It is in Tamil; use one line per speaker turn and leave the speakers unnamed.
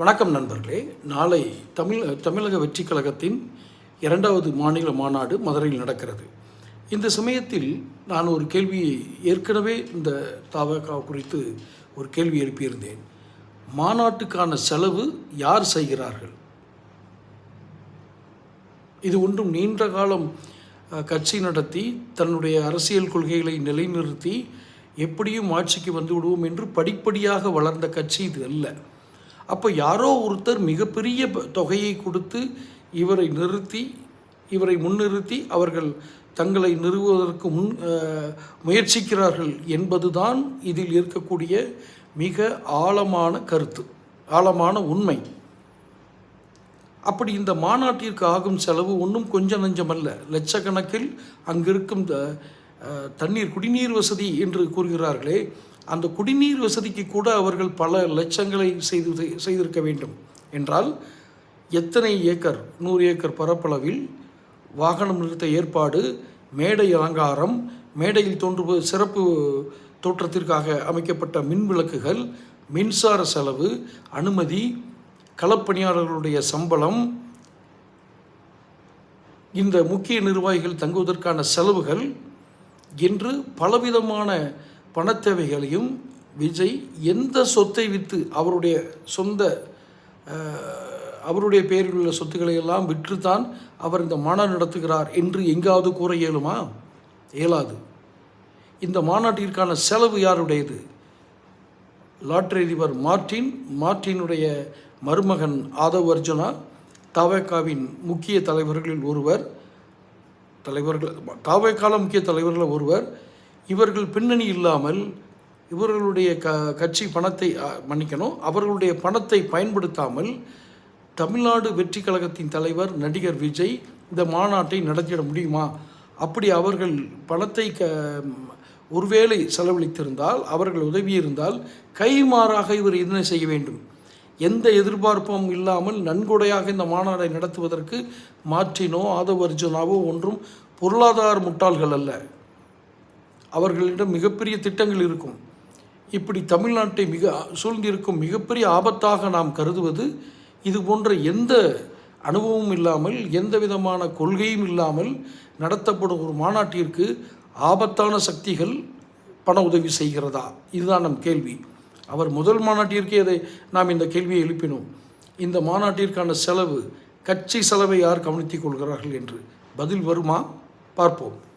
வணக்கம் நண்பர்களே. நாளை தமிழ் தமிழக வெற்றிக் கழகத்தின் இரண்டாவது மாநில மாநாடு மதுரையில் நடக்கிறது. இந்த சமயத்தில் நான் ஒரு கேள்வியை ஏற்கனவே இந்த தாவகா குறித்து ஒரு கேள்வி எழுப்பியிருந்தேன். மாநாட்டுக்கான செலவு யார் செய்கிறார்கள்? இது ஒன்றும் நீண்ட காலம் கட்சி நடத்தி தன்னுடைய அரசியல் கொள்கைகளை நிலைநிறுத்தி எப்படியும் ஆட்சிக்கு வந்து விடுவோம் என்று படிப்படியாக வளர்ந்த கட்சி இது அல்ல. அப்போ யாரோ ஒருத்தர் மிகப்பெரிய தொகையை கொடுத்து இவரை நிறுத்தி இவரை முன்னிறுத்தி அவர்கள் தங்களை நிறுவுவதற்கு முன் முயற்சிக்கிறார்கள் என்பதுதான் இதில் இருக்கக்கூடிய மிக ஆழமான கருத்து ஆழமான உண்மை. அப்படி இந்த மாநாட்டிற்கு ஆகும் செலவு ஒன்றும் கொஞ்சம் நஞ்சமல்ல. லட்சக்கணக்கில் அங்கிருக்கும் த தண்ணீர் குடிநீர் வசதி என்று கூறுகிறார்களே அந்த குடிநீர் வசதிக்கு கூட அவர்கள் பல லட்சங்களை செய்து செய்திருக்க வேண்டும். என்றால் எத்தனை ஏக்கர் நூறு ஏக்கர் பரப்பளவில் வாகனம் நிறுத்த ஏற்பாடு மேடை அலங்காரம் மேடையில் தோன்றுவது சிறப்பு தோற்றத்திற்காக அமைக்கப்பட்ட மின் விளக்குகள் மின்சார செலவு அனுமதி களப்பணியாளர்களுடைய சம்பளம் இந்த முக்கிய நிர்வாகிகள் தங்குவதற்கான செலவுகள் என்று பலவிதமான பணத்தேவைகளையும் விஜய் எந்த சொத்தை விற்று அவருடைய சொந்த அவருடைய பெயரில் உள்ள சொத்துக்களை எல்லாம் விற்றுத்தான் அவர் இந்த மாநாடு நடத்துகிறார் என்று எங்காவது கூற இயலுமா? இயலாது. இந்த மாநாட்டிற்கான செலவு யாருடையது? லாட்ரி அதிபர் மார்டின் மார்டினுடைய மருமகன் ஆதவ் அர்ஜுனா தாவேக்காவின் முக்கிய தலைவர்களில் ஒருவர் தலைவர்கள் தாவேக்கால முக்கிய தலைவர்களில் ஒருவர் இவர்கள் பின்னணி இல்லாமல் இவர்களுடைய க கட்சி பணத்தை மன்னிக்கணும். அவர்களுடைய பணத்தை பயன்படுத்தாமல் தமிழ்நாடு வெற்றி கழகத்தின் தலைவர் நடிகர் விஜய் இந்த மாநாட்டை நடத்திட முடியுமா? அப்படி அவர்கள் பணத்தை க ஒருவேளை செலவழித்திருந்தால் அவர்கள் உதவியிருந்தால் கைமாறாக இவர் இதனை செய்ய வேண்டும்? எந்த எதிர்பார்ப்பும் இல்லாமல் நன்கொடையாக இந்த மாநாடை நடத்துவதற்கு மாற்றினோ ஆதவ அர்ஜுனாவோ ஒன்றும் பொருளாதார முட்டாள்கள் அல்ல. அவர்களிடம் மிகப்பெரிய திட்டங்கள் இருக்கும். இப்படி தமிழ்நாட்டை மிக சூழ்ந்திருக்கும் மிகப்பெரிய ஆபத்தாக நாம் கருதுவது இது போன்ற எந்த அனுபவமும் இல்லாமல் எந்த விதமான கொள்கையும் இல்லாமல் நடத்தப்படும் ஒரு மாநாட்டிற்கு ஆபத்தான சக்திகள் பண உதவி செய்கிறதா? இதுதான் நம் கேள்வி. அவர் முதல் மாநாட்டிற்கே அதை நாம் இந்த கேள்வியை எழுப்பினோம். இந்த மாநாட்டிற்கான செலவு கட்சி செலவை யார் கவனித்துக் கொள்கிறார்கள் என்று? பதில் வருமா? பார்ப்போம்.